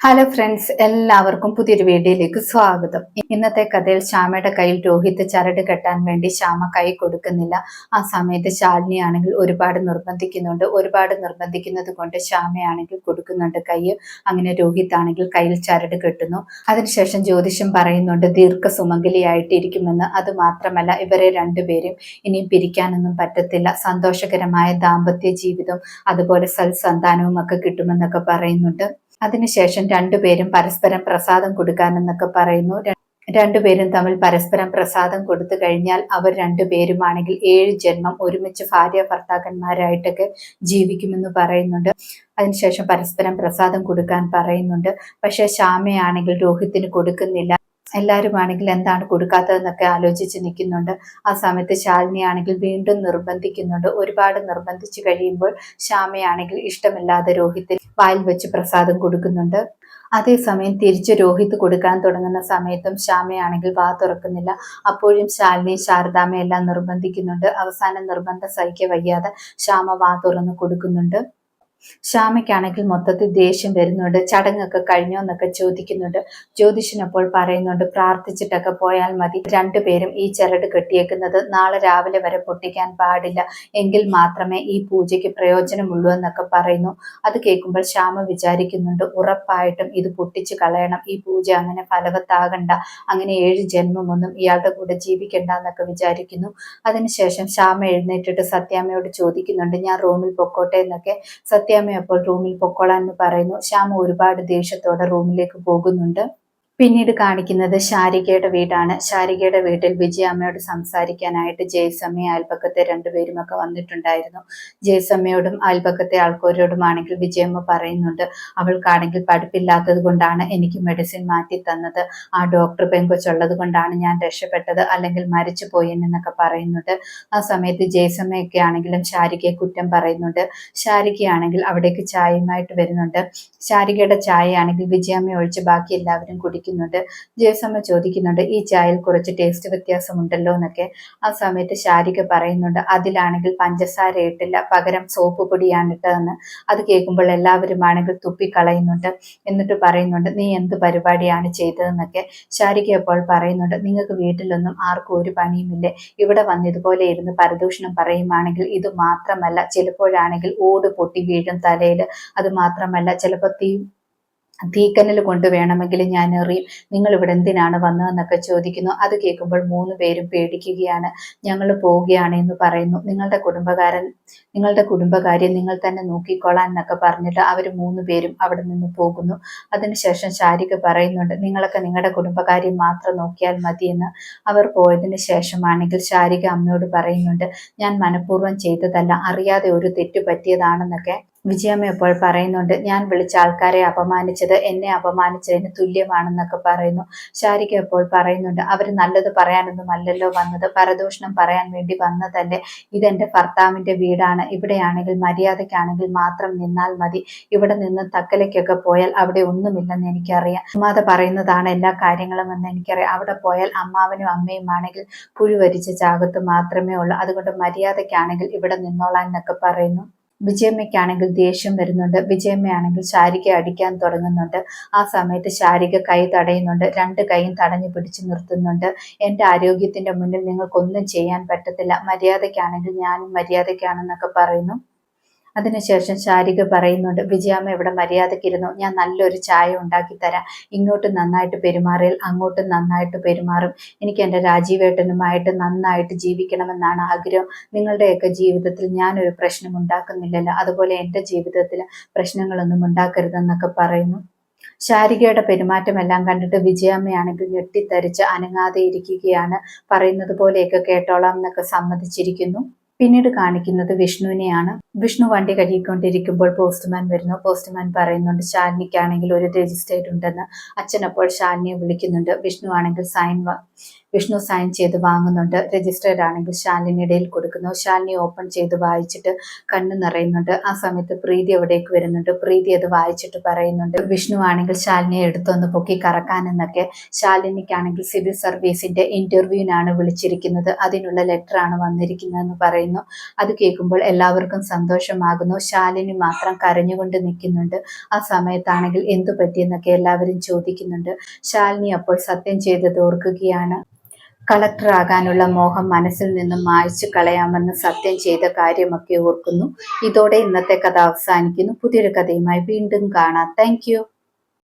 Hello friends എല്ലാവർക്കും പുതിയൊരു വീഡിയോയിലേക്ക് സ്വാഗതം. ഇന്നത്തെ കഥയിൽ ശ്യാമയുടെ കയ്യിൽ രോഹിത് ചരട് കെട്ടാൻ വേണ്ടി ശ്യാമ കൈ കൊടുക്കുന്നില്ല. ആ സമയത്ത് ശാലിനി ആണെങ്കിൽ ഒരുപാട് നിർബന്ധിക്കുന്നുണ്ട്. ഒരുപാട് നിർബന്ധിക്കുന്നത് കൊണ്ട് ശ്യാമയാണെങ്കിൽ കൊടുക്കുന്നുണ്ട് കൈ. അങ്ങനെ രോഹിത് ആണെങ്കിൽ കയ്യിൽ ചരട് കെട്ടുന്നു. അതിനുശേഷം ജ്യോതിഷം പറയുന്നുണ്ട് ദീർഘ സുമംഗലിയായിട്ടിരിക്കുമെന്ന്. അത് മാത്രമല്ല ഇവരെ രണ്ടുപേരും ഇനിയും പിരിക്കാനൊന്നും പറ്റത്തില്ല. സന്തോഷകരമായ ദാമ്പത്യ ജീവിതം അതുപോലെ സൽസന്താനവും ഒക്കെ കിട്ടുമെന്നൊക്കെ പറയുന്നുണ്ട്. അതിനുശേഷം രണ്ടുപേരും പരസ്പരം പ്രസാദം കൊടുക്കാനെന്നൊക്കെ പറയുന്നു. രണ്ടുപേരും തമ്മിൽ പരസ്പരം പ്രസാദം കൊടുത്തു കഴിഞ്ഞാൽ അവർ രണ്ടുപേരുമാണെങ്കിൽ ഏഴ് ജന്മം ഒരുമിച്ച് ഭാര്യ ഭർത്താക്കന്മാരായിട്ടൊക്കെ ജീവിക്കുമെന്ന് പറയുന്നുണ്ട്. അതിനുശേഷം പരസ്പരം പ്രസാദം കൊടുക്കാൻ പറയുന്നുണ്ട്. പക്ഷെ ശ്യാമയാണെങ്കിൽ രോഹിത്തിന് കൊടുക്കുന്നില്ല. എല്ലാവരും ആണെങ്കിൽ എന്താണ് കൊടുക്കാത്തതെന്നൊക്കെ ആലോചിച്ച് നിൽക്കുന്നുണ്ട്. ആ സമയത്ത് ശാലിനി ആണെങ്കിൽ വീണ്ടും നിർബന്ധിക്കുന്നുണ്ട്. ഒരുപാട് നിർബന്ധിച്ചു കഴിയുമ്പോൾ ശ്യാമയാണെങ്കിൽ ഇഷ്ടമില്ലാതെ രോഹിത്തിന് വായിൽ വെച്ച് പ്രസാദം കൊടുക്കുന്നുണ്ട്. അതേസമയം തിരിച്ച് രോഹിത് കൊടുക്കാൻ തുടങ്ങുന്ന സമയത്തും ശ്യാമയാണെങ്കിൽ വാ തുറക്കുന്നില്ല. അപ്പോഴും ശാലിനി ശാരദാമയെല്ലാം നിർബന്ധിക്കുന്നുണ്ട്. അവസാനം നിർബന്ധം സഹിക്കവയ്യാതെ വയ്യാതെ ശ്യാമ വാ തുറന്ന് കൊടുക്കുന്നുണ്ട്. ശ്യാമയ്ക്കാണെങ്കിൽ മൊത്തത്തിൽ ദേഷ്യം വരുന്നുണ്ട് ചടങ്ങൊക്കെ കഴിഞ്ഞോ എന്നൊക്കെ ചോദിക്കുന്നുണ്ട്. ജ്യോതിഷനപ്പോൾ പറയുന്നുണ്ട് പ്രാർത്ഥിച്ചിട്ടൊക്കെ പോയാൽ മതി. രണ്ടുപേരും ഈ ചരട് കെട്ടിയേക്കുന്നത് നാളെ രാവിലെ വരെ പൊട്ടിക്കാൻ പാടില്ല. എങ്കിൽ മാത്രമേ ഈ പൂജയ്ക്ക് പ്രയോജനമുള്ളൂ എന്നൊക്കെ പറയുന്നു. അത് കേൾക്കുമ്പോൾ ശ്യാമ വിചാരിക്കുന്നുണ്ട് ഉറപ്പായിട്ടും ഇത് പൊട്ടിച്ചു കളയണം. ഈ പൂജ അങ്ങനെ ഫലവത്താകണ്ട. അങ്ങനെ ഏഴ് ജന്മമൊന്നും ഇയാളുടെ കൂടെ ജീവിക്കണ്ട എന്നൊക്കെ വിചാരിക്കുന്നു. അതിനുശേഷം ശ്യാമ എഴുന്നേറ്റിട്ട് സത്യാമ്മയോട് ചോദിക്കുന്നുണ്ട് ഞാൻ റൂമിൽ പൊക്കോട്ടെ എന്നൊക്കെ. സത്യ സത്യാമ്മ അപ്പോൾ റൂമിൽ പൊക്കോളാൻ എന്ന് പറയുന്നു. ശ്യാമ ഒരുപാട് ദേഷ്യത്തോടെ റൂമിലേക്ക് പോകുന്നുണ്ട്. പിന്നീട് കാണിക്കുന്നത് ശാരികയുടെ വീടാണ്. ശാരികയുടെ വീട്ടിൽ വിജയമ്മയോട് സംസാരിക്കാനായിട്ട് ജയസമ്മയും അയൽപക്കത്തെ രണ്ടുപേരും ഒക്കെ വന്നിട്ടുണ്ടായിരുന്നു. ജയസമ്മയോടും അയൽപക്കത്തെ ആൾക്കാരോടുമാണെങ്കിൽ വിജയമ്മ പറയുന്നുണ്ട് അവൾക്കാണെങ്കിൽ പഠിപ്പില്ലാത്തത് കൊണ്ടാണ് എനിക്ക് മെഡിസിൻ മാറ്റി തന്നത്. ആ ഡോക്ടർ പെങ്കൊച്ചുള്ളത് കൊണ്ടാണ് ഞാൻ രക്ഷപ്പെട്ടത്. അല്ലെങ്കിൽ മരിച്ചു പോയെന്നൊക്കെ പറയുന്നുണ്ട്. ആ സമയത്ത് ജയസമ്മയൊക്കെ ആണെങ്കിലും ശാരികയെ കുറ്റം പറയുന്നുണ്ട്. ശാരികയാണെങ്കിൽ അവിടേക്ക് ചായയുമായിട്ട് വരുന്നുണ്ട്. ശാരികയുടെ ചായയാണെങ്കിൽ വിജയമ്മ ഒഴിച്ച് ബാക്കി എല്ലാവരും കുടിക്കും. ചോദിക്കുന്നുണ്ട്. ജയസമ്മ ചോദിക്കുന്നുണ്ട് ഈ ചായയിൽ കുറച്ച് ടേസ്റ്റ് വ്യത്യാസമുണ്ടല്ലോ എന്നൊക്കെ. ആ സമയത്ത് ശാരിക പറയുന്നുണ്ട് അതിലാണെങ്കിൽ പഞ്ചസാര ഇട്ടില്ല പകരം സോപ്പ് പൊടിയാണ് ഇട്ടതെന്ന്. അത് കേൾക്കുമ്പോൾ എല്ലാവരും ആണെങ്കിൽ തുപ്പിക്കളയുന്നുണ്ട്. എന്നിട്ട് പറയുന്നുണ്ട് നീ എന്ത് പരിപാടിയാണ് ചെയ്തതെന്നൊക്കെ. ശാരിക അപ്പോൾ പറയുന്നുണ്ട് നിങ്ങൾക്ക് വീട്ടിലൊന്നും ആർക്കും ഒരു പണിയുമില്ലേ. ഇവിടെ വന്ന് ഇതുപോലെ ഇരുന്ന് പരദൂഷണം പറയുകയാണെങ്കിൽ ഇത് മാത്രമല്ല ചിലപ്പോഴാണെങ്കിൽ ഓട് പൊട്ടി വീഴും തലയിൽ. അത് മാത്രമല്ല ചിലപ്പോൾ തീ തീക്കനൽ കൊണ്ട് വേണമെങ്കിൽ ഞാൻ എറിയും. നിങ്ങൾ ഇവിടെ എന്തിനാണ് വന്നതെന്നൊക്കെ ചോദിക്കുന്നു. അത് കേൾക്കുമ്പോൾ മൂന്ന് പേരും പേടിക്കുകയാണ്. ഞങ്ങൾ പോവുകയാണ് എന്ന് പറയുന്നു. നിങ്ങളുടെ കുടുംബകാരൻ നിങ്ങളുടെ കുടുംബകാര്യം നിങ്ങൾ തന്നെ നോക്കിക്കൊള്ളാൻ എന്നൊക്കെ പറഞ്ഞിട്ട് അവർ മൂന്ന് പേരും അവിടെ നിന്ന് പോകുന്നു. അതിനുശേഷം ശാരിക പറയുന്നുണ്ട് നിങ്ങളൊക്കെ നിങ്ങളുടെ കുടുംബകാര്യം മാത്രം നോക്കിയാൽ മതിയെന്ന്. അവർ പോയതിന് ശേഷമാണെങ്കിൽ ശാരിക അമ്മയോട് പറയുന്നുണ്ട് ഞാൻ മനഃപൂർവം ചെയ്തതല്ല അറിയാതെ ഒരു തെറ്റ് പറ്റിയതാണെന്നൊക്കെ വിജയമ്മ ഇപ്പോൾ പറയുന്നുണ്ട് ഞാൻ വിളിച്ച ആൾക്കാരെ അപമാനിച്ചത് എന്നെ അപമാനിച്ചതിന് തുല്യമാണെന്നൊക്കെ പറയുന്നു. ശാരിക ഇപ്പോൾ പറയുന്നുണ്ട് അവർ നല്ലത് പറയാനൊന്നും അല്ലല്ലോ വന്നത് പരദൂഷണം പറയാൻ വേണ്ടി വന്നതല്ലേ? ഇതെന്റെ ഭർത്താവിന്റെ വീടാണ് ഇവിടെയാണെങ്കിൽ മര്യാദയ്ക്കാണെങ്കിൽ മാത്രം നിന്നാൽ മതി ഇവിടെ നിന്ന് തക്കലയ്ക്കൊക്കെ പോയാൽ അവിടെ ഒന്നുമില്ലെന്ന് എനിക്കറിയാം. അമ്മാത പറയുന്നതാണ് എല്ലാ കാര്യങ്ങളും എന്ന് എനിക്കറിയാം അവിടെ പോയാൽ അമ്മാവനും അമ്മയും ആണെങ്കിൽ പുഴുവരിച്ച ചാകത്ത് മാത്രമേ ഉള്ളൂ അതുകൊണ്ട് മര്യാദയ്ക്കാണെങ്കിൽ ഇവിടെ നിന്നോളാൻ എന്നൊക്കെ പറയുന്നു. വിജയമ്മയ്ക്കാണെങ്കിൽ ദേഷ്യം വരുന്നുണ്ട്. വിജയമ്മയാണെങ്കിൽ ശാരിക അടിക്കാൻ തുടങ്ങുന്നുണ്ട്. ആ സമയത്ത് ശാരിക കൈ തടയുന്നുണ്ട്. രണ്ട് കൈയും തടഞ്ഞു പിടിച്ചു നിർത്തുന്നുണ്ട്. എന്റെ ആരോഗ്യത്തിന്റെ മുന്നിൽ നിങ്ങൾക്കൊന്നും ചെയ്യാൻ പറ്റത്തില്ല. മര്യാദയ്ക്കാണെങ്കിൽ ഞാനും മര്യാദയ്ക്കാണെന്നൊക്കെ പറയുന്നു. അതിനുശേഷം ശാരിക പറയുന്നുണ്ട് വിജയാമ്മ ഇവിടെ മര്യാദക്കിരുന്നു ഞാൻ നല്ലൊരു ചായ ഉണ്ടാക്കി തരാം. ഇങ്ങോട്ട് നന്നായിട്ട് പെരുമാറിയാൽ അങ്ങോട്ടും നന്നായിട്ട് പെരുമാറും. എനിക്ക് എന്റെ രാജീവേട്ടനുമായിട്ട് നന്നായിട്ട് ജീവിക്കണമെന്നാണ് ആഗ്രഹം. നിങ്ങളുടെയൊക്കെ ജീവിതത്തിൽ ഞാനൊരു പ്രശ്നം ഉണ്ടാക്കുന്നില്ലല്ലോ. അതുപോലെ എന്റെ ജീവിതത്തിൽ പ്രശ്നങ്ങളൊന്നും ഉണ്ടാക്കരുതെന്നൊക്കെ പറയുന്നു. ശാരികയുടെ പെരുമാറ്റമെല്ലാം കണ്ടിട്ട് വിജയമ്മയാണെങ്കിൽ ഞെട്ടിത്തരിച്ച് അനങ്ങാതെ ഇരിക്കുകയാണ് പറയുന്നത് പോലെയൊക്കെ കേട്ടോളാം എന്നൊക്കെ സമ്മതിച്ചിരിക്കുന്നു. പിന്നീട് കാണിക്കുന്നത് വിഷ്ണുവിനെയാണ്. വിഷ്ണു വണ്ടി കഴുകിക്കൊണ്ടിരിക്കുമ്പോൾ പോസ്റ്റ്മാൻ വരുന്നു. പോസ്റ്റ്മാൻ പറയുന്നുണ്ട് ശാലിനിക്കാണെങ്കിൽ ഒരു രജിസ്റ്റേഡ് ഉണ്ടെന്ന്. അച്ഛൻ അപ്പോൾ ശാലിനിയെ വിളിക്കുന്നുണ്ട്. വിഷ്ണു ആണെങ്കിൽ സൈൻ വിഷ്ണു സൈൻ ചെയ്ത് വാങ്ങുന്നുണ്ട്. രജിസ്റ്റേഡ് ആണെങ്കിൽ ശാലിനി ഇടയിൽ കൊടുക്കുന്നു. ശാലിനി ഓപ്പൺ ചെയ്ത് വായിച്ചിട്ട് കണ്ണു നിറയുന്നുണ്ട്. ആ സമയത്ത് പ്രീതി അവിടേക്ക് വരുന്നുണ്ട്. പ്രീതി അത് വായിച്ചിട്ട് പറയുന്നുണ്ട്. വിഷ്ണു ആണെങ്കിൽ ശാലിനിയെ എടുത്തൊന്ന് പൊക്കി കറക്കാനെന്നൊക്കെ ശാലിനിക്കാണെങ്കിൽ സിവിൽ സർവീസിന്റെ ഇന്റർവ്യൂവിനാണ് വിളിച്ചിരിക്കുന്നത്. അതിനുള്ള ലെറ്റർ ആണ് വന്നിരിക്കുന്നതെന്ന് പറയുന്നു. പറയുന്നു. അത് കേൾക്കുമ്പോൾ എല്ലാവർക്കും സന്തോഷമാകുന്നു. ശാലിനി മാത്രം കരഞ്ഞുകൊണ്ട് നിൽക്കുന്നുണ്ട്. ആ സമയത്താണെങ്കിൽ എന്തു പറ്റിയെന്നൊക്കെ എല്ലാവരും ചോദിക്കുന്നുണ്ട്. ശാലിനി അപ്പോൾ സത്യം ചെയ്തത് ഓർക്കുകയാണ്. കളക്ടറാകാനുള്ള മോഹം മനസ്സിൽ നിന്നും മായ്ച്ചു കളയാമെന്ന് സത്യം ചെയ്ത കാര്യമൊക്കെ ഓർക്കുന്നു. ഇതോടെ ഇന്നത്തെ കഥ അവസാനിക്കുന്നു. പുതിയൊരു കഥയുമായി വീണ്ടും കാണാം. താങ്ക്